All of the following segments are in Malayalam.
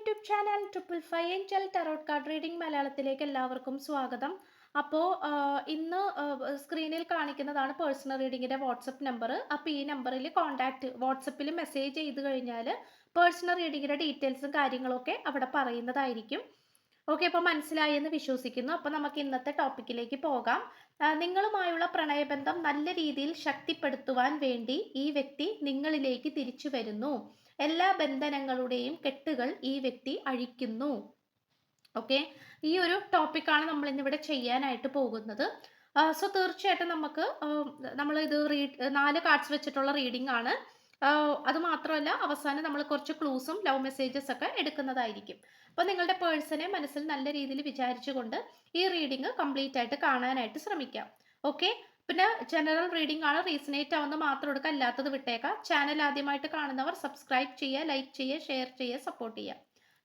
YouTube channel triple five angel tarot card reading മലയാളത്തിലേക്ക് എല്ലാവർക്കും സ്വാഗതം. അപ്പോൾ ഇന്ന് സ്ക്രീനിൽ കാണിക്കുന്നതാണ് പേഴ്സണൽ റീഡിങ്ങിന്റെ വാട്സപ്പ് നമ്പർ അപ്പോൾ ഈ നമ്പറിൽ കോൺടാക്റ്റ് വാട്സപ്പിൽ മെസ്സേജ് ചെയ്ത് കഴിഞ്ഞാൽ പേഴ്സണൽ റീഡിങ്ങിന്റെ ഡീറ്റെയിൽസും കാര്യങ്ങളൊക്കെ അവിടെ പറയുന്നതായിരിക്കും. ഓക്കെ അപ്പോൾ മനസ്സിലായി എന്ന് വിശ്വസിക്കുന്നു. അപ്പോൾ നമുക്ക് ഇന്നത്തെ ടോപ്പിക്കിലേക്ക് പോകാം. നിങ്ങളുമായുള്ള പ്രണയബന്ധം നല്ല രീതിയിൽ ശക്തിപ്പെടുത്തുവാൻ വേണ്ടി ഈ വ്യക്തി നിങ്ങളിലേക്ക് തിരിച്ചു വരുന്നു. എല്ലാ ബന്ധനങ്ങളുടെയും കെട്ടുകൾ ഈ വ്യക്തി അഴിക്കുന്നു. ഓക്കെ ഈ ഒരു ടോപ്പിക്കാണ് നമ്മൾ ഇന്നിവിടെ ചെയ്യാനായിട്ട് പോകുന്നത്. സോ തീർച്ചയായിട്ടും നമുക്ക് നമ്മൾ ഇത് റീഡ് നാല് കാർഡ്സ് വെച്ചിട്ടുള്ള റീഡിംഗ് ആണ്. അത് മാത്രമല്ല അവസാനം നമ്മൾ കുറച്ച് ക്ലൂസും ലവ് മെസ്സേജസ് ഒക്കെ എടുക്കുന്നതായിരിക്കും. അപ്പോൾ നിങ്ങളുടെ പേഴ്സണെ മനസ്സിൽ നല്ല രീതിയിൽ വിചാരിച്ചുകൊണ്ട് ഈ റീഡിംഗ് കംപ്ലീറ്റ് ആയിട്ട് കാണാനായിട്ട് ശ്രമിക്കാം. ഓക്കെ പിന്നെ ജനറൽ റീഡിംഗ് ആണ് റീസണേറ്റ് ആവുന്ന മാത്രം എടുക്കുക അല്ലാത്തത് വിട്ടേക്കാം ചാനൽ ആദ്യമായിട്ട് കാണുന്നവർ സബ്സ്ക്രൈബ് ചെയ്യുക ലൈക്ക് ചെയ്യുക ഷെയർ ചെയ്യുക സപ്പോർട്ട് ചെയ്യുക.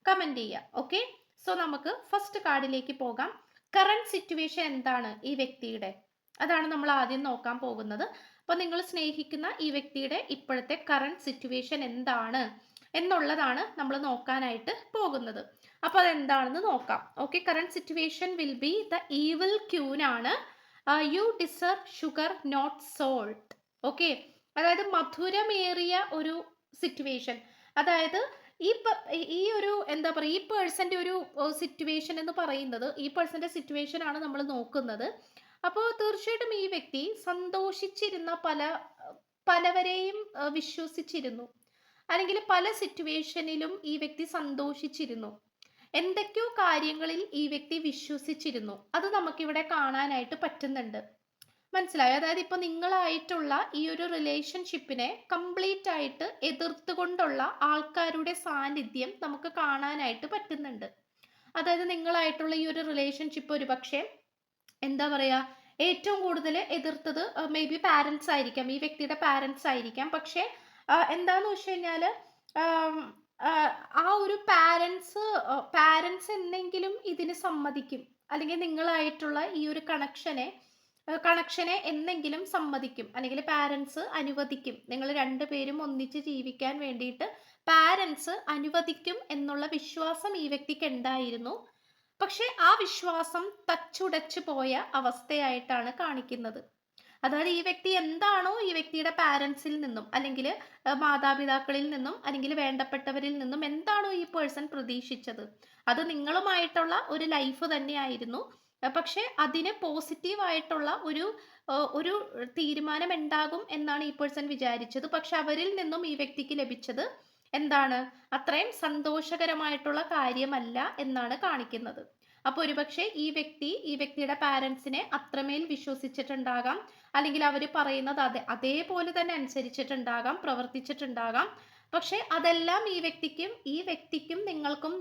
കമന്റ് ചെയ്യുക ഓക്കെ സോ നമുക്ക് ഫസ്റ്റ് കാർഡിലേക്ക് പോകാം. കറണ്ട് സിറ്റുവേഷൻ എന്താണ് ഈ വ്യക്തിയുടെ? അതാണ് നമ്മൾ ആദ്യം നോക്കാൻ പോകുന്നത്. അപ്പോൾ നിങ്ങൾ സ്നേഹിക്കുന്ന ഈ വ്യക്തിയുടെ ഇപ്പോഴത്തെ കറണ്ട് സിറ്റുവേഷൻ എന്താണ് എന്നുള്ളതാണ് നമ്മൾ നോക്കാനായിട്ട് പോകുന്നത്. അപ്പോൾ അതെന്താണെന്ന് നോക്കാം. Okay current situation will be the evil queen ആണ് you deserve sugar not salt okay അതായത് മധുരമേറിയ ഒരു സിറ്റുവേഷൻ അതായത് ഈ ഈ ഒരു എന്താ പറയുക ഈ പേഴ്സന്റെ ഒരു സിറ്റുവേഷൻ എന്ന് പറയുന്നത് ഈ പേഴ്സന്റെ സിറ്റുവേഷൻ ആണ് നമ്മൾ നോക്കുന്നത്. അപ്പോൾ തീർച്ചയായിട്ടും ഈ വ്യക്തി സന്തോഷിച്ചിരുന്ന പല പലവരെയും വിശ്വസിച്ചിരുന്നു. അല്ലെങ്കിൽ പല സിറ്റുവേഷനിലും ഈ വ്യക്തി സന്തോഷിച്ചിരുന്നു. എന്തൊക്കെയോ കാര്യങ്ങളിൽ ഈ വ്യക്തി വിശ്വസിച്ചിരുന്നു. അത് നമുക്കിവിടെ കാണാനായിട്ട് പറ്റുന്നുണ്ട്. മനസ്സിലായോ? അതായത് ഇപ്പൊ നിങ്ങളായിട്ടുള്ള ഈ ഒരു റിലേഷൻഷിപ്പിനെ കംപ്ലീറ്റ് ആയിട്ട് എതിർത്തുകൊണ്ടുള്ള ആൾക്കാരുടെ സാന്നിധ്യം നമുക്ക് കാണാനായിട്ട് പറ്റുന്നുണ്ട്. അതായത് നിങ്ങളായിട്ടുള്ള ഈ ഒരു റിലേഷൻഷിപ്പ് ഒരു പക്ഷേ എന്താ പറയാ ഏറ്റവും കൂടുതൽ എതിർത്തത് മേ ബി പാരൻസ് ആയിരിക്കാം. ഈ വ്യക്തിയുടെ പാരൻസ് ആയിരിക്കാം. പക്ഷേ എന്താന്ന് വെച്ച് കഴിഞ്ഞാൽ ആം, ഒരു പാരൻസ് പാരൻസ് എന്നെങ്കിലും ഇതിന് സമ്മതിക്കും. അല്ലെങ്കിൽ നിങ്ങളായിട്ടുള്ള ഈ ഒരു കണക്ഷനെ കണക്ഷനെ എന്നെങ്കിലും സമ്മതിക്കും. അല്ലെങ്കിൽ പാരൻസ് അനുവദിക്കും. നിങ്ങൾ രണ്ടുപേരും ഒന്നിച്ച് ജീവിക്കാൻ വേണ്ടിയിട്ട് പാരൻസ് അനുവദിക്കും എന്നുള്ള വിശ്വാസം ഈ വ്യക്തിക്ക് ഉണ്ടായിരുന്നു. പക്ഷെ ആ വിശ്വാസം തച്ചുടച്ചു പോയ അവസ്ഥയായിട്ടാണ് കാണിക്കുന്നത്. അതായത് ഈ വ്യക്തി എന്താണോ ഈ വ്യക്തിയുടെ പാരൻസിൽ നിന്നും അല്ലെങ്കിൽ മാതാപിതാക്കളിൽ നിന്നും അല്ലെങ്കിൽ വേണ്ടപ്പെട്ടവരിൽ നിന്നും എന്താണോ ഈ പേഴ്സൺ പ്രതീക്ഷിച്ചത്. അത് നിങ്ങളുമായിട്ടുള്ള ഒരു ലൈഫ് തന്നെയായിരുന്നു. പക്ഷെ അതിന് പോസിറ്റീവ് ആയിട്ടുള്ള ഒരു ഒരു തീരുമാനം ഉണ്ടാകും എന്നാണ് ഈ പേഴ്സൺ വിചാരിച്ചത്. പക്ഷെ അവരിൽ നിന്നും ഈ വ്യക്തിക്ക് ലഭിച്ചത് എന്താണ്? അത്രയും സന്തോഷകരമായിട്ടുള്ള കാര്യമല്ല എന്നാണ് കാണിക്കുന്നത്. അപ്പോൾ ഒരുപക്ഷെ ഈ വ്യക്തി ഈ വ്യക്തിയുടെ പാരൻസിനെ അത്രമേൽ വിശ്വസിച്ചിട്ടുണ്ടാകാം. അല്ലെങ്കിൽ അവർ പറയുന്നത് അതെ അതേപോലെ തന്നെ അനുസരിച്ചിട്ടുണ്ടാകാം പ്രവർത്തിച്ചിട്ടുണ്ടാകാം. പക്ഷെ അതെല്ലാം ഈ വ്യക്തിക്കും ഈ വ്യക്തിക്കും നിങ്ങൾക്കും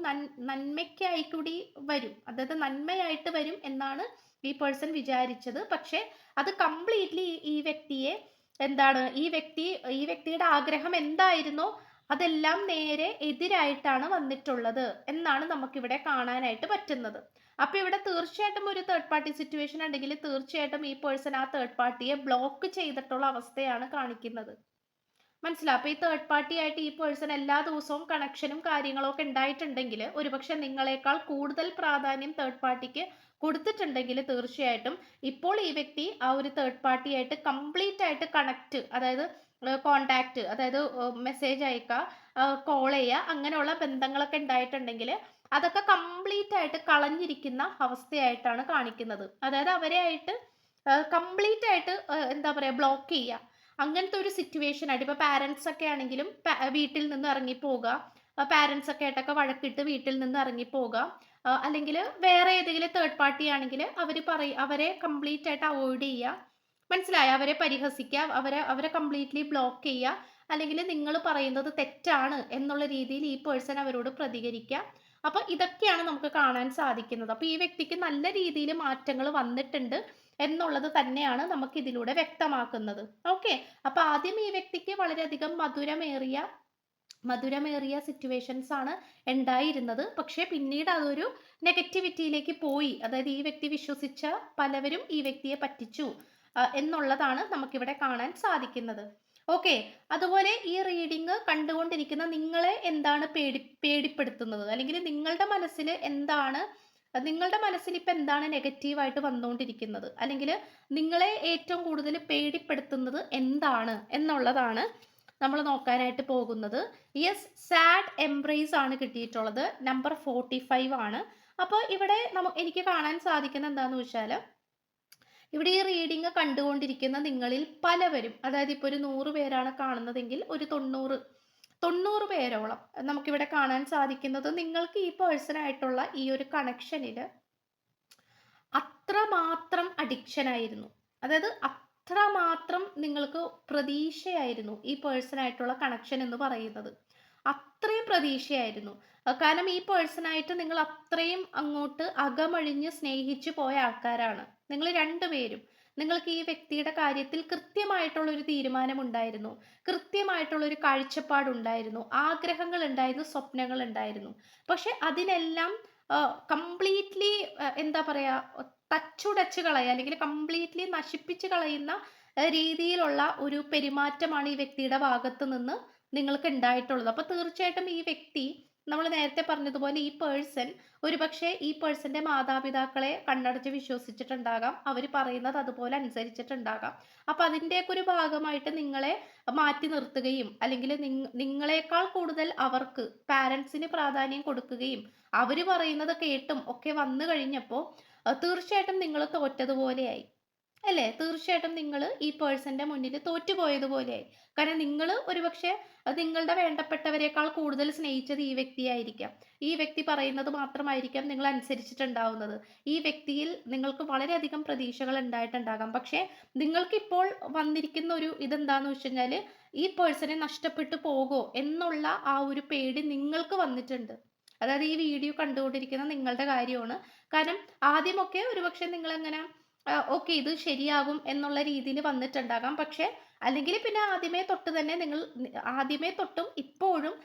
നന്മയ്ക്കായി കൂടി വരും. അതായത് നന്മയായിട്ട് വരും എന്നാണ് ഈ പേഴ്സൺ വിചാരിച്ചത്. പക്ഷെ അത് കംപ്ലീറ്റ്ലി ഈ വ്യക്തിയെ എന്താണ് ഈ വ്യക്തി ഈ വ്യക്തിയുടെ ആഗ്രഹം എന്തായിരുന്നോ അതെല്ലാം നേരെ എതിരായിട്ടാണ് വന്നിട്ടുള്ളത് എന്നാണ് നമുക്കിവിടെ കാണാനായിട്ട് പറ്റുന്നത്. അപ്പൊ ഇവിടെ തീർച്ചയായിട്ടും ഒരു തേർഡ് പാർട്ടി സിറ്റുവേഷൻ ഉണ്ടെങ്കിൽ തീർച്ചയായിട്ടും ഈ പേഴ്സൺ ആ തേർഡ് പാർട്ടിയെ ബ്ലോക്ക് ചെയ്തിട്ടുള്ള അവസ്ഥയാണ് കാണിക്കുന്നത്. മനസ്സിലാവും അപ്പൊ ഈ തേർഡ് പാർട്ടി ആയിട്ട് ഈ പേഴ്സൺ എല്ലാ ദിവസവും കണക്ഷനും കാര്യങ്ങളും ഒക്കെ ഉണ്ടായിട്ടുണ്ടെങ്കിൽ ഒരുപക്ഷെ നിങ്ങളെക്കാൾ കൂടുതൽ പ്രാധാന്യം തേർഡ് പാർട്ടിക്ക് കൊടുത്തിട്ടുണ്ടെങ്കിൽ തീർച്ചയായിട്ടും ഇപ്പോൾ ഈ വ്യക്തി ആ ഒരു തേർഡ് പാർട്ടി ആയിട്ട് കംപ്ലീറ്റ് ആയിട്ട് കണക്ട് അതായത് കോണ്ടാക്ട് അതായത് മെസ്സേജ് അയക്കുക കോൾ ചെയ്യുക അങ്ങനെയുള്ള ബന്ധങ്ങളൊക്കെ ഉണ്ടായിട്ടുണ്ടെങ്കിൽ അതൊക്കെ കംപ്ലീറ്റ് ആയിട്ട് കളഞ്ഞിരിക്കുന്ന അവസ്ഥയായിട്ടാണ് കാണിക്കുന്നത്. അതായത് അവരെ ആയിട്ട് കംപ്ലീറ്റ് ആയിട്ട് എന്താ പറയുക ബ്ലോക്ക് ചെയ്യുക. അങ്ങനത്തെ ഒരു സിറ്റുവേഷൻ ആയിട്ട് ഇപ്പോൾ പാരൻസ് ഒക്കെ ആണെങ്കിലും വീട്ടിൽ നിന്ന് ഇറങ്ങിപ്പോവുക പാരൻസ് ഒക്കെ ആയിട്ടൊക്കെ വഴക്കിട്ട് വീട്ടിൽ നിന്ന് ഇറങ്ങിപ്പോവുക അല്ലെങ്കിൽ വേറെ ഏതെങ്കിലും തേർഡ് പാർട്ടി ആണെങ്കിൽ അവർ പറയും അവരെ കംപ്ലീറ്റ് ആയിട്ട് അവോയ്ഡ് ചെയ്യുക. മനസ്സിലായോ? അവരെ പരിഹസിക്കുക അവരെ അവരെ കംപ്ലീറ്റ്ലി ബ്ലോക്ക് ചെയ്യുക അല്ലെങ്കിൽ നിങ്ങൾ പറയുന്നത് തെറ്റാണ് എന്നുള്ള രീതിയിൽ ഈ പേഴ്സൺ അവരോട് പ്രതികരിക്കുക. അപ്പോൾ ഇതൊക്കെയാണ് നമുക്ക് കാണാൻ സാധിക്കുന്നത്. അപ്പോൾ ഈ വ്യക്തിക്ക് നല്ല രീതിയിൽ മാറ്റങ്ങൾ വന്നിട്ടുണ്ട് എന്നുള്ളത് തന്നെയാണ് നമുക്ക് ഇതിലൂടെ വ്യക്തമാക്കുന്നത്. ഓക്കെ അപ്പോൾ ആദ്യം ഈ വ്യക്തിക്ക് വളരെയധികം മധുരമേറിയ മധുരമേറിയ സിറ്റുവേഷൻസ് ആണ് ഉണ്ടായിരുന്നത്. പക്ഷേ പിന്നീട് അതൊരു നെഗറ്റിവിറ്റിയിലേക്ക് പോയി. അതായത് ഈ വ്യക്തി വിശ്വസിച്ച പലവരും ഈ വ്യക്തിയെ പറ്റിച്ചു. എന്നുള്ളതാണ് നമുക്കിവിടെ കാണാൻ സാധിക്കുന്നത്. ഓക്കെ അതുപോലെ ഈ റീഡിങ് കണ്ടുകൊണ്ടിരിക്കുന്ന നിങ്ങളെ എന്താണ് പേടി പേടിപ്പെടുത്തുന്നത്? അല്ലെങ്കിൽ നിങ്ങളുടെ മനസ്സിൽ എന്താണ് നിങ്ങളുടെ മനസ്സിൽ ഇപ്പം എന്താണ് നെഗറ്റീവായിട്ട് വന്നുകൊണ്ടിരിക്കുന്നത്? അല്ലെങ്കിൽ നിങ്ങളെ ഏറ്റവും കൂടുതൽ പേടിപ്പെടുത്തുന്നത് എന്താണ് എന്നുള്ളതാണ് നമ്മൾ നോക്കാനായിട്ട് പോകുന്നത്. യെസ് സാഡ് എംബ്രേസ് ആണ് കിട്ടിയിട്ടുള്ളത്. നമ്പർ ഫോർട്ടി ഫൈവ് ആണ്. അപ്പോൾ ഇവിടെ നമുക്ക് എനിക്ക് കാണാൻ സാധിക്കുന്ന എന്താണെന്ന് വെച്ചാൽ ഇവിടെ ഈ റീഡിങ് കണ്ടുകൊണ്ടിരിക്കുന്ന നിങ്ങളിൽ പലവരും അതായത് ഇപ്പോൾ ഒരു നൂറ് പേരാണ് കാണുന്നതെങ്കിൽ ഒരു തൊണ്ണൂറ് തൊണ്ണൂറ് പേരോളം നമുക്കിവിടെ കാണാൻ സാധിക്കുന്നത് നിങ്ങൾക്ക് ഈ പേഴ്സണായിട്ടുള്ള ഈ ഒരു കണക്ഷനിൽ അത്രമാത്രം അഡിക്ഷൻ ആയിരുന്നു. അതായത് അത്രമാത്രം നിങ്ങൾക്ക് പ്രതീക്ഷയായിരുന്നു ഈ പേഴ്സണായിട്ടുള്ള കണക്ഷൻ എന്ന് പറയുന്നത്. അത്രയും പ്രതീക്ഷയായിരുന്നു. കാരണം ഈ പേഴ്സണായിട്ട് നിങ്ങൾ അത്രയും അങ്ങോട്ട് അകമഴിഞ്ഞ് സ്നേഹിച്ചു പോയ ആൾക്കാരാണ്. നിങ്ങൾ രണ്ടുപേരും നിങ്ങൾക്ക് ഈ വ്യക്തിയുടെ കാര്യത്തിൽ കൃത്യമായിട്ടുള്ള ഒരു തീരുമാനം ഉണ്ടായിരുന്നു കൃത്യമായിട്ടുള്ള ഒരു കാഴ്ചപ്പാടുണ്ടായിരുന്നു. ആഗ്രഹങ്ങൾ ഉണ്ടായിരുന്നു സ്വപ്നങ്ങൾ ഉണ്ടായിരുന്നു. പക്ഷെ അതിനെല്ലാം കംപ്ലീറ്റ്ലി എന്താ പറയാ തച്ചുടച്ച് കളയുക അല്ലെങ്കിൽ കംപ്ലീറ്റ്ലി നശിപ്പിച്ച് കളയുന്ന രീതിയിലുള്ള ഒരു പെരുമാറ്റമാണ് ഈ വ്യക്തിയുടെ ഭാഗത്ത് നിന്ന് നിങ്ങൾക്ക് ഉണ്ടായിട്ടുള്ളത്. അപ്പോൾ തീർച്ചയായിട്ടും ഈ വ്യക്തി നമ്മൾ നേരത്തെ പറഞ്ഞതുപോലെ ഈ പേഴ്സൺ ഒരുപക്ഷെ ഈ പേഴ്സന്റെ മാതാപിതാക്കളെ കണ്ണടച്ച് വിശ്വസിച്ചിട്ടുണ്ടാകാം. അവർ പറയുന്നത് അതുപോലെ അനുസരിച്ചിട്ടുണ്ടാകാം. അപ്പൊ അതിന്റെയൊക്കെ ഒരു ഭാഗമായിട്ട് നിങ്ങളെ മാറ്റി നിർത്തുകയും അല്ലെങ്കിൽ നിങ്ങളെക്കാൾ കൂടുതൽ അവർക്ക് പാരൻസിന് പ്രാധാന്യം കൊടുക്കുകയും അവർ പറയുന്നത് കേട്ടും ഒക്കെ വന്നു കഴിഞ്ഞപ്പോൾ തീർച്ചയായിട്ടും നിങ്ങൾ തോറ്റതുപോലെയായി. അല്ലേ? തീർച്ചയായിട്ടും നിങ്ങൾ ഈ പേഴ്സന്റെ മുന്നിൽ തോറ്റുപോയതുപോലെയായി കാരണം നിങ്ങൾ ഒരുപക്ഷെ നിങ്ങളുടെ വേണ്ടപ്പെട്ടവരെക്കാൾ കൂടുതൽ സ്നേഹിച്ചത് ഈ വ്യക്തിയായിരിക്കാം. ഈ വ്യക്തി പറയുന്നത് മാത്രമായിരിക്കാം നിങ്ങൾ അനുസരിച്ചിട്ടുണ്ടാവുന്നത്. ഈ വ്യക്തിയിൽ നിങ്ങൾക്ക് വളരെയധികം പ്രതീക്ഷകൾ ഉണ്ടായിട്ടുണ്ടാകാം. പക്ഷേ നിങ്ങൾക്കിപ്പോൾ വന്നിരിക്കുന്ന ഒരു ഇതെന്താന്ന് വെച്ച് കഴിഞ്ഞാൽ ഈ പേഴ്സണെ നഷ്ടപ്പെട്ടു പോകോ എന്നുള്ള ആ ഒരു പേടി നിങ്ങൾക്ക് വന്നിട്ടുണ്ട്. അതായത് ഈ വീഡിയോ കണ്ടുകൊണ്ടിരിക്കുന്ന നിങ്ങളുടെ കാര്യമാണ്. കാരണം ആദ്യമൊക്കെ ഒരുപക്ഷെ നിങ്ങളെങ്ങനെ ഓക്കെ ഇത് ശരിയാകും എന്നുള്ള രീതിയിൽ വന്നിട്ടുണ്ടാകാം. പക്ഷെ അല്ലെങ്കിൽ പിന്നെ ആദ്യമേ തൊട്ട് തന്നെ നിങ്ങൾ ആദ്യമേ തൊട്ടും ഇപ്പോഴും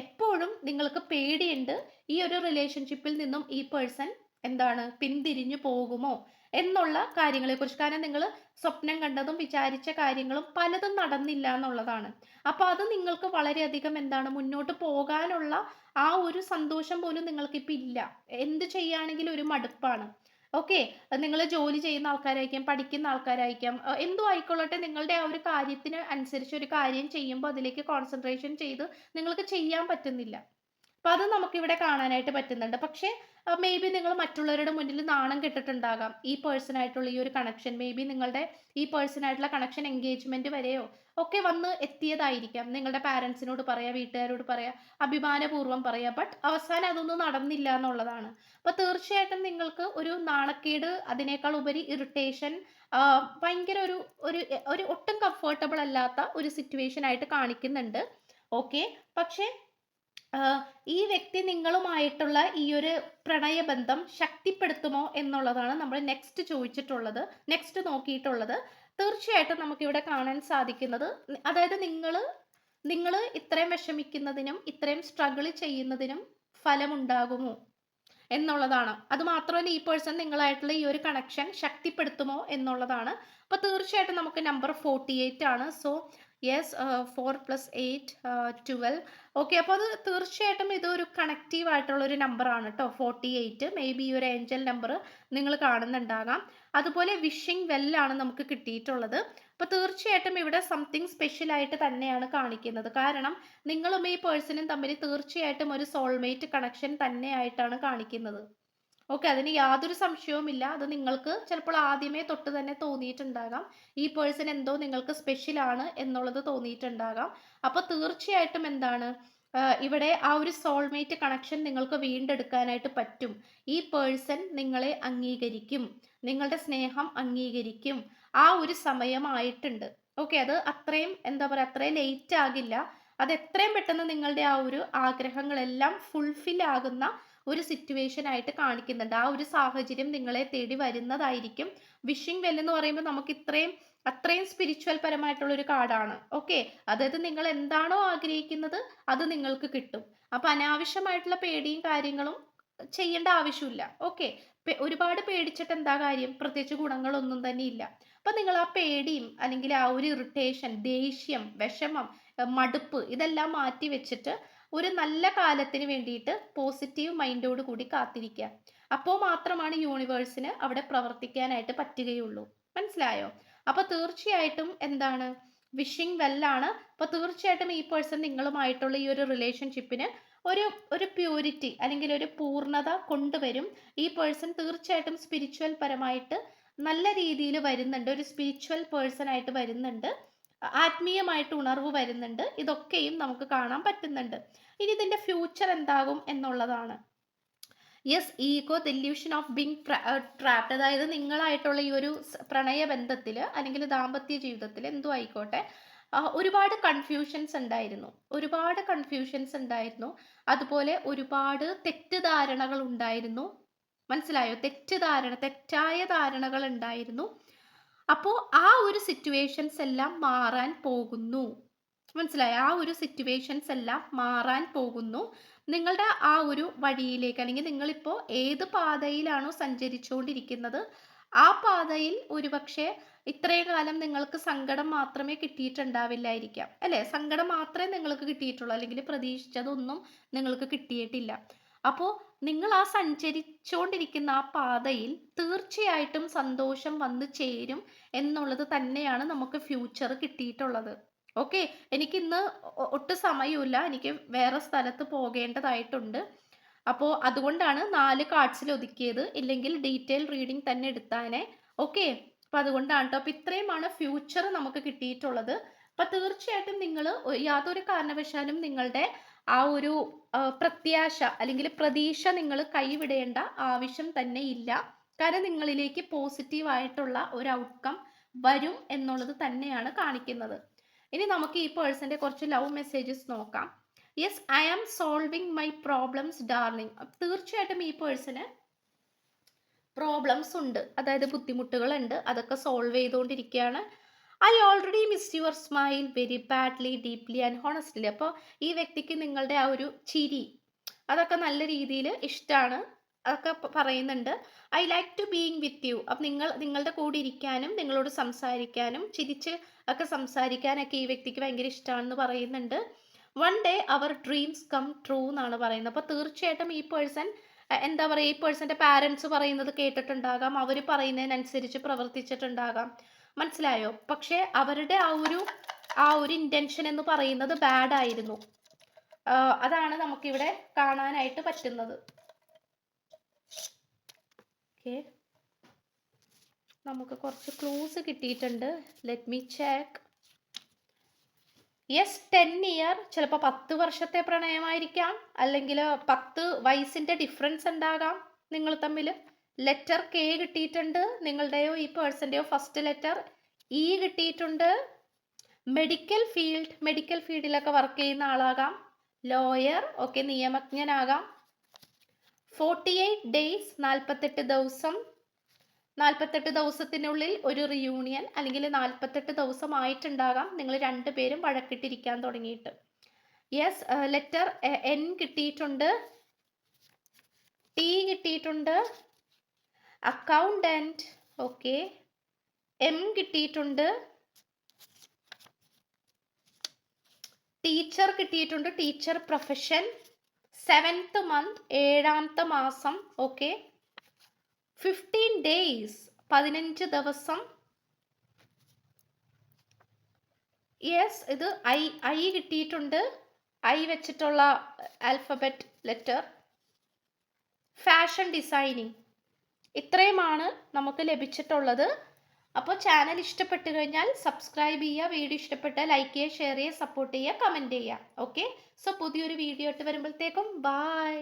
എപ്പോഴും നിങ്ങൾക്ക് പേടിയുണ്ട് ഈ ഒരു റിലേഷൻഷിപ്പിൽ നിന്നും ഈ പേഴ്സൺ എന്താണ് പിന്തിരിഞ്ഞു പോകുമോ എന്നുള്ള കാര്യങ്ങളെക്കുറിച്ച്. കാരണം നിങ്ങൾ സ്വപ്നം കണ്ടതും വിചാരിച്ച കാര്യങ്ങളും പലതും നടന്നില്ല എന്നുള്ളതാണ്. അപ്പോൾ അത് നിങ്ങൾക്ക് വളരെയധികം എന്താണ് മുന്നോട്ട് പോകാനുള്ള ആ ഒരു സന്തോഷം പോലും നിങ്ങൾക്ക് ഇപ്പം ഇല്ല. എന്ത് ചെയ്യുകയാണെങ്കിലും ഒരു മടുപ്പാണ്. ഓക്കെ നിങ്ങൾ ജോലി ചെയ്യുന്ന ആൾക്കാരായിരിക്കാം പഠിക്കുന്ന ആൾക്കാരായിരിക്കാം എന്തോ ആയിക്കൊള്ളട്ടെ. നിങ്ങളുടെ ആ ഒരു കാര്യത്തിന് അനുസരിച്ച് ഒരു കാര്യം ചെയ്യുമ്പോൾ അതിലേക്ക് കോൺസെൻട്രേഷൻ ചെയ്ത് നിങ്ങൾക്ക് ചെയ്യാൻ പറ്റുന്നില്ല. അപ്പം അത് നമുക്കിവിടെ കാണാനായിട്ട് പറ്റുന്നുണ്ട്. പക്ഷേ മേ ബി നിങ്ങൾ മറ്റുള്ളവരുടെ മുന്നിൽ നാണം കെട്ടിട്ടുണ്ടാകാം. ഈ പേഴ്സണായിട്ടുള്ള ഈ ഒരു കണക്ഷൻ മേ ബി നിങ്ങളുടെ ഈ പേഴ്സണായിട്ടുള്ള കണക്ഷൻ എൻഗേജ്മെന്റ് വരെയോ ഒക്കെ വന്ന് എത്തിയതായിരിക്കാം. നിങ്ങളുടെ പാരൻസിനോട് പറയാം വീട്ടുകാരോട് പറയാം അഭിമാനപൂർവം പറയാം. ബട്ട് അവസാനം അതൊന്നും നടന്നില്ല എന്നുള്ളതാണ്. അപ്പൊ തീർച്ചയായിട്ടും നിങ്ങൾക്ക് ഒരു നാണക്കേട് അതിനേക്കാൾ ഉപരി ഇറിറ്റേഷൻ ഭയങ്കര ഒരു ഒരു ഒരു ഒട്ടും കംഫർട്ടബിൾ അല്ലാത്ത ഒരു സിറ്റുവേഷൻ ആയിട്ട് കാണിക്കുന്നുണ്ട്. ഓക്കെ പക്ഷേ ഈ വ്യക്തി നിങ്ങളുമായിട്ടുള്ള ഈ ഒരു പ്രണയബന്ധം ശക്തിപ്പെടുത്തുമോ എന്നുള്ളതാണ് നമ്മൾ നെക്സ്റ്റ് ചോദിച്ചിട്ടുള്ളത് നെക്സ്റ്റ് നോക്കിയിട്ടുള്ളത്. തീർച്ചയായിട്ടും നമുക്കിവിടെ കാണാൻ സാധിക്കുന്നത് അതായത് നിങ്ങൾ നിങ്ങൾ ഇത്രയും വിഷമിക്കുന്നതിനും ഇത്രയും സ്ട്രഗിൾ ചെയ്യുന്നതിനും ഫലമുണ്ടാകുമോ എന്നുള്ളതാണ്. അത് മാത്രമല്ല ഈ പേഴ്സൺ നിങ്ങളായിട്ടുള്ള ഈ ഒരു കണക്ഷൻ ശക്തിപ്പെടുത്തുമോ എന്നുള്ളതാണ്. അപ്പോൾ തീർച്ചയായിട്ടും നമുക്ക് നമ്പർ ഫോർട്ടി എയ്റ്റ് ആണ്. So yes four plus eight twelve okay അപ്പോൾ അത് തീർച്ചയായിട്ടും ഇതൊരു കണക്റ്റീവ് ആയിട്ടുള്ളൊരു നമ്പറാണ് കേട്ടോ ഫോർട്ടി എയ്റ്റ് മേ ബി ഈ ഒരു ഏഞ്ചൽ നമ്പർ നിങ്ങൾ കാണുന്നുണ്ടാകാം. അതുപോലെ വിഷിംഗ് വെല്ലാണ് നമുക്ക് കിട്ടിയിട്ടുള്ളത്. അപ്പോൾ തീർച്ചയായിട്ടും ഇവിടെ സംതിങ് സ്പെഷ്യൽ ആയിട്ട് തന്നെയാണ് കാണിക്കുന്നത്. കാരണം നിങ്ങളും ഈ പേഴ്സണും തമ്മിൽ തീർച്ചയായിട്ടും ഒരു സോൾമേറ്റ് കണക്ഷൻ തന്നെയായിട്ടാണ് കാണിക്കുന്നത്. ഓക്കെ അതിന് യാതൊരു സംശയവുമില്ല. അത് നിങ്ങൾക്ക് ചിലപ്പോൾ ആദ്യമേ തൊട്ട് തന്നെ തോന്നിയിട്ടുണ്ടാകാം. ഈ പേഴ്സൺ എന്തോ നിങ്ങൾക്ക് സ്പെഷ്യൽ ആണ് എന്നുള്ളത് തോന്നിയിട്ടുണ്ടാകാം. അപ്പോൾ തീർച്ചയായിട്ടും എന്താണ്? ഇവിടെ ആ ഒരു സോൾമേറ്റ് കണക്ഷൻ നിങ്ങൾക്ക് വീണ്ടെടുക്കാനായിട്ട് പറ്റും. ഈ പേഴ്സൺ നിങ്ങളെ അംഗീകരിക്കും. നിങ്ങളുടെ സ്നേഹം അംഗീകരിക്കും. ആ ഒരു സമയമായിട്ടുണ്ട്. ഓക്കെ അത് അത്രയും എന്താ പറയുക അത്രയും ലേറ്റ് ആകില്ല. അത് എത്രയും പെട്ടെന്ന് നിങ്ങളുടെ ആ ഒരു ആഗ്രഹങ്ങളെല്ലാം ഫുൾഫിൽ ആകുന്ന ഒരു സിറ്റുവേഷൻ ആയിട്ട് കാണിക്കുന്നുണ്ട്. ആ ഒരു സാഹചര്യം നിങ്ങളെ തേടി വരുന്നതായിരിക്കും. വിഷിംഗ് വെൽ എന്ന് പറയുമ്പോൾ നമുക്ക് ഇത്രയും അത്രയും സ്പിരിച്വൽ പരമായിട്ടുള്ള ഒരു കാർഡാണ് ഓക്കെ അതായത് നിങ്ങൾ എന്താണോ ആഗ്രഹിക്കുന്നത് അത് നിങ്ങൾക്ക് കിട്ടും. അപ്പൊ അനാവശ്യമായിട്ടുള്ള പേടിയും കാര്യങ്ങളും ചെയ്യേണ്ട ആവശ്യമില്ല. ഓക്കെ ഒരുപാട് പേടിച്ചിട്ട് എന്താ കാര്യം? പ്രത്യേകിച്ച് ഗുണങ്ങളൊന്നും തന്നെ ഇല്ല. അപ്പം നിങ്ങൾ ആ പേടിയും അല്ലെങ്കിൽ ആ ഒരു ഇറിറ്റേഷൻ ദേഷ്യം വിഷമം മടുപ്പ് ഇതെല്ലാം മാറ്റി വെച്ചിട്ട് ഒരു നല്ല കാലത്തിന് വേണ്ടിയിട്ട് പോസിറ്റീവ് മൈൻഡോട് കൂടി കാത്തിരിക്കുക. അപ്പോൾ മാത്രമാണ് യൂണിവേഴ്സിന് അവിടെ പ്രവർത്തിക്കാനായിട്ട് പറ്റുകയുള്ളൂ. മനസ്സിലായോ? അപ്പോൾ തീർച്ചയായിട്ടും എന്താണ്? വിഷിംഗ് വെല്ലാണ് അപ്പോൾ തീർച്ചയായിട്ടും ഈ പേഴ്സൺ നിങ്ങളുമായിട്ടുള്ള ഈ ഒരു റിലേഷൻഷിപ്പിന് ഒരു ഒരു പ്യൂരിറ്റി അല്ലെങ്കിൽ ഒരു പൂർണത കൊണ്ടുവരും. ഈ പേഴ്സൺ തീർച്ചയായിട്ടും സ്പിരിച്വൽ പരമായിട്ട് നല്ല രീതിയിൽ വരുന്നുണ്ട്. ഒരു സ്പിരിച്വൽ പേഴ്സൺ ആയിട്ട് വരുന്നുണ്ട്. ആത്മീയമായിട്ട് ഉണർവ് വരുന്നുണ്ട്. ഇതൊക്കെയും നമുക്ക് കാണാൻ പറ്റുന്നുണ്ട്. ഇനി ഇതിന്റെ ഫ്യൂച്ചർ എന്താകും എന്നുള്ളതാണ്. Yes ego delusion of being trapped അതായത് നിങ്ങളായിട്ടുള്ള ഈ ഒരു പ്രണയബന്ധത്തിൽ അല്ലെങ്കിൽ ദാമ്പത്യ ജീവിതത്തിൽ എന്തോ ആയിക്കോട്ടെ ഒരുപാട് കൺഫ്യൂഷൻസ് ഉണ്ടായിരുന്നു. ഒരുപാട് കൺഫ്യൂഷൻസ് ഉണ്ടായിരുന്നു. അതുപോലെ ഒരുപാട് തെറ്റിദ്ധാരണകൾ ഉണ്ടായിരുന്നു. മനസ്സിലായോ? തെറ്റിദ്ധാരണ തെറ്റായ ധാരണകൾ ഉണ്ടായിരുന്നു. അപ്പോൾ ആ ഒരു സിറ്റുവേഷൻസ് എല്ലാം മാറാൻ പോകുന്നു. മനസ്സിലായി? ആ ഒരു സിറ്റുവേഷൻസ് എല്ലാം മാറാൻ പോകുന്നു. നിങ്ങളുടെ ആ ഒരു വഴിയിലേക്ക് അല്ലെങ്കിൽ നിങ്ങളിപ്പോൾ ഏത് പാതയിലാണോ സഞ്ചരിച്ചുകൊണ്ടിരിക്കുന്നത് ആ പാതയിൽ ഒരുപക്ഷെ ഇത്രയും കാലം നിങ്ങൾക്ക് സങ്കടം മാത്രമേ കിട്ടിയിട്ടുണ്ടാവില്ലായിരിക്കാം. അല്ലേ? സങ്കടം മാത്രമേ നിങ്ങൾക്ക് കിട്ടിയിട്ടുള്ളൂ. അല്ലെങ്കിൽ പ്രതീക്ഷിച്ചതൊന്നും നിങ്ങൾക്ക് കിട്ടിയിട്ടില്ല. അപ്പോൾ നിങ്ങൾ ആ സഞ്ചരിച്ചുകൊണ്ടിരിക്കുന്ന ആ പാതയിൽ തീർച്ചയായിട്ടും സന്തോഷം വന്നു ചേരും എന്നുള്ളത് തന്നെയാണ് നമുക്ക് ഫ്യൂച്ചർ കിട്ടിയിട്ടുള്ളത്. ഓക്കെ എനിക്ക് ഇന്ന് ഒട്ടും സമയമില്ല. എനിക്ക് വേറെ സ്ഥലത്ത് പോകേണ്ടതായിട്ടുണ്ട്. അപ്പോൾ അതുകൊണ്ടാണ് നാല് കാർഡ്സിൽ ഒതുക്കിയത്. ഇല്ലെങ്കിൽ ഡീറ്റെയിൽ റീഡിംഗ് തന്നെ എടുത്താനേ. ഓക്കെ അപ്പം അതുകൊണ്ടാണ് കേട്ടോ അപ്പം ഇത്രയുമാണ് ഫ്യൂച്ചർ നമുക്ക് കിട്ടിയിട്ടുള്ളത്. അപ്പം തീർച്ചയായിട്ടും നിങ്ങൾ യാതൊരു കാരണവശാലും നിങ്ങളുടെ ആ ഒരു പ്രത്യാശ അല്ലെങ്കിൽ പ്രതീക്ഷ നിങ്ങൾ കൈവിടേണ്ട ആവശ്യം തന്നെ ഇല്ല. കാരണം നിങ്ങളിലേക്ക് പോസിറ്റീവായിട്ടുള്ള ഒരു ഔട്ട്കം വരും എന്നുള്ളത് തന്നെയാണ് കാണിക്കുന്നത്. ഇനി നമുക്ക് ഈ പേഴ്സന്റെ കുറച്ച് ലവ് മെസ്സേജസ് നോക്കാം. Yes I am solving my problems darling തീർച്ചയായിട്ടും ഈ പേഴ്സന് പ്രോബ്ലംസ് ഉണ്ട്. അതായത് ബുദ്ധിമുട്ടുകളുണ്ട്. അതൊക്കെ സോൾവ് ചെയ്തുകൊണ്ടിരിക്കുകയാണ്. I already miss your smile very badly deeply and honestly അപ്പോൾ ഈ വ്യക്തിക്ക് നിങ്ങളുടെ ആ ഒരു ചിരി അതൊക്കെ നല്ല രീതിയിൽ ഇഷ്ടമാണ് അതൊക്കെ പറയുന്നുണ്ട്. I like to being with you അപ്പം നിങ്ങൾ നിങ്ങളുടെ കൂടെ ഇരിക്കാനും നിങ്ങളോട് സംസാരിക്കാനും ചിരിച്ച് ഒക്കെ സംസാരിക്കാനൊക്കെ ഈ വ്യക്തിക്ക് ഭയങ്കര ഇഷ്ടമാണെന്ന് പറയുന്നുണ്ട്. One day our dreams come true എന്നാണ് പറയുന്നത്. അപ്പോൾ തീർച്ചയായിട്ടും ഈ പേഴ്സൺ എന്താ പറയുക ഈ പേഴ്സന്റെ പാരൻസ് പറയുന്നത് കേട്ടിട്ടുണ്ടാകാം. അവർ പറയുന്നതിനനുസരിച്ച് പ്രവർത്തിച്ചിട്ടുണ്ടാകാം. മനസ്സിലായോ? പക്ഷേ അവരുടെ ആ ഒരു ആ ഒരു ഇന്റൻഷൻ എന്ന് പറയുന്നത് ബാഡ് ആയിരുന്നു. അതാണ് നമുക്കിവിടെ കാണാനായിട്ട് പറ്റുന്നത്. ഓക്കെ നമുക്ക് കുറച്ച് ക്ലൂസ് കിട്ടിയിട്ടുണ്ട്. Let me check yes ten year ചിലപ്പോൾ പത്ത് വർഷത്തെ പ്രണയമായിരിക്കാം. അല്ലെങ്കിൽ പത്ത് വയസ്സിന്റെ ഡിഫറൻസ് ഉണ്ടാകാം. നിങ്ങൾ തമ്മിൽ ലെറ്റർ കെ കിട്ടിയിട്ടുണ്ട്. നിങ്ങളുടെയോ ഈ പേഴ്സന്റെയോ ഫസ്റ്റ് ലെറ്റർ ഇ കിട്ടിയിട്ടുണ്ട്. മെഡിക്കൽ ഫീൽഡ് മെഡിക്കൽ ഫീൽഡിലൊക്കെ വർക്ക് ചെയ്യുന്ന ആളാകാം. ലോയർ ഒക്കെ നിയമജ്ഞനാകാം. ഫോർട്ടി എയ്റ്റ് ഡേയ്സ് നാൽപ്പത്തെട്ട് ദിവസം. നാൽപ്പത്തെട്ട് ദിവസത്തിനുള്ളിൽ ഒരു റിയൂണിയൻ അല്ലെങ്കിൽ നാൽപ്പത്തെട്ട് ദിവസം ആയിട്ടുണ്ടാകാം. നിങ്ങൾ രണ്ടുപേരും വഴക്കിട്ടിരിക്കാൻ തുടങ്ങിയിട്ട്. യെസ് ലെറ്റർ എൻ കിട്ടിയിട്ടുണ്ട്. ടി കിട്ടിയിട്ടുണ്ട്. Accountant okay. എം കിട്ടിയിട്ടുണ്ട്. ടീച്ചർ കിട്ടിയിട്ടുണ്ട്. Teacher profession. സെവൻത്ത് മന്ത് ഏഴാമത്തെ മാസം ഓക്കെ. ഫിഫ്റ്റീൻ ഡേയ്സ് പതിനഞ്ച് ദിവസം. യെസ് ഇത് ഐ ഐ കിട്ടിയിട്ടുണ്ട്. ഐ വെച്ചിട്ടുള്ള ആൽഫബറ്റ് ലെറ്റർ. Fashion designing. ഇത്രയുമാണ് നമുക്ക് ലഭിച്ചിട്ടുള്ളത്. അപ്പോൾ ചാനൽ ഇഷ്ടപ്പെട്ട് കഴിഞ്ഞാൽ സബ്സ്ക്രൈബ് ചെയ്യുക വീഡിയോ ഇഷ്ടപ്പെട്ട ലൈക്ക് ചെയ്യുക ഷെയർ ചെയ്യുക സപ്പോർട്ട് ചെയ്യുക കമന്റ് ചെയ്യുക. ഓക്കെ സോ പുതിയൊരു വീഡിയോ ഇട്ട് വരുമ്പോഴത്തേക്കും ബായ്